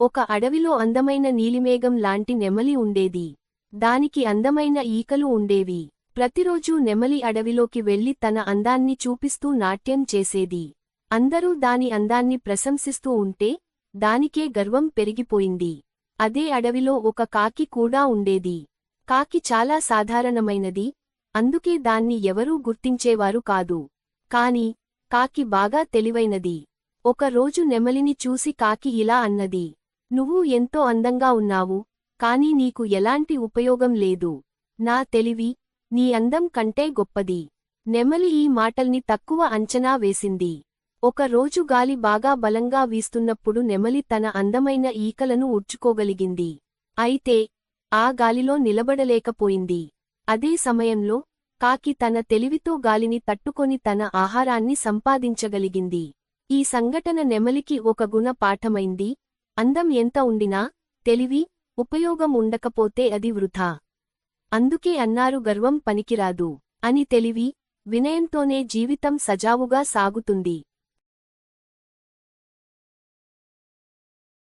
ఒక అడవిలో అందమైన నీలిమేఘం లాంటి నెమలి ఉండేది. దానికి అందమైన ఈకలు ఉండేవి. ప్రతిరోజూ నెమలి అడవిలోకి వెళ్ళి తన అందాన్ని చూపిస్తూ నాట్యం చేసేది. అందరూ దాని అందాన్ని ప్రశంసిస్తూ ఉంటే దానికే గర్వం పెరిగిపోయింది. అదే అడవిలో ఒక కాకి కూడా ఉండేది. కాకి చాలా సాధారణమైనది అందుకే దాన్ని ఎవరూ గుర్తించేవారు కాదు. కాని కాకి బాగా తెలివైనది. ఒక రోజు నెమలిని చూసి కాకి ఇలా అన్నది నువ్వు ఎంతో అందంగా ఉన్నావు కాని నీకు ఎలాంటి ఉపయోగం లేదు. నా తెలివి నీ అందం కంటే గొప్పది. నెమలి ఈ మాటల్ని తక్కువ అంచనా వేసింది. ఒక రోజు గాలి బాగా బలంగా వీస్తున్నప్పుడు నెమలి తన అందమైన ఈకలను ఉడ్చుకోగలిగింది అయితే ఆ గాలిలో నిలబడలేకపోయింది. అదే సమయంలో కాకి తన తెలివితో గాలిని తట్టుకొని తన ఆహారాన్ని సంపాదించగలిగింది. ఈ సంఘటన నెమలికి ఒక గుణ పాఠమైంది అందం ఎంత ఉండినా తెలివి ఉపయోగం ఉండకపోతే అది వృథా అందుకే అన్నారు గర్వం పనికిరాదు. అని తెలివి వినయంతోనే జీవితం సజావుగా సాగుతుంది.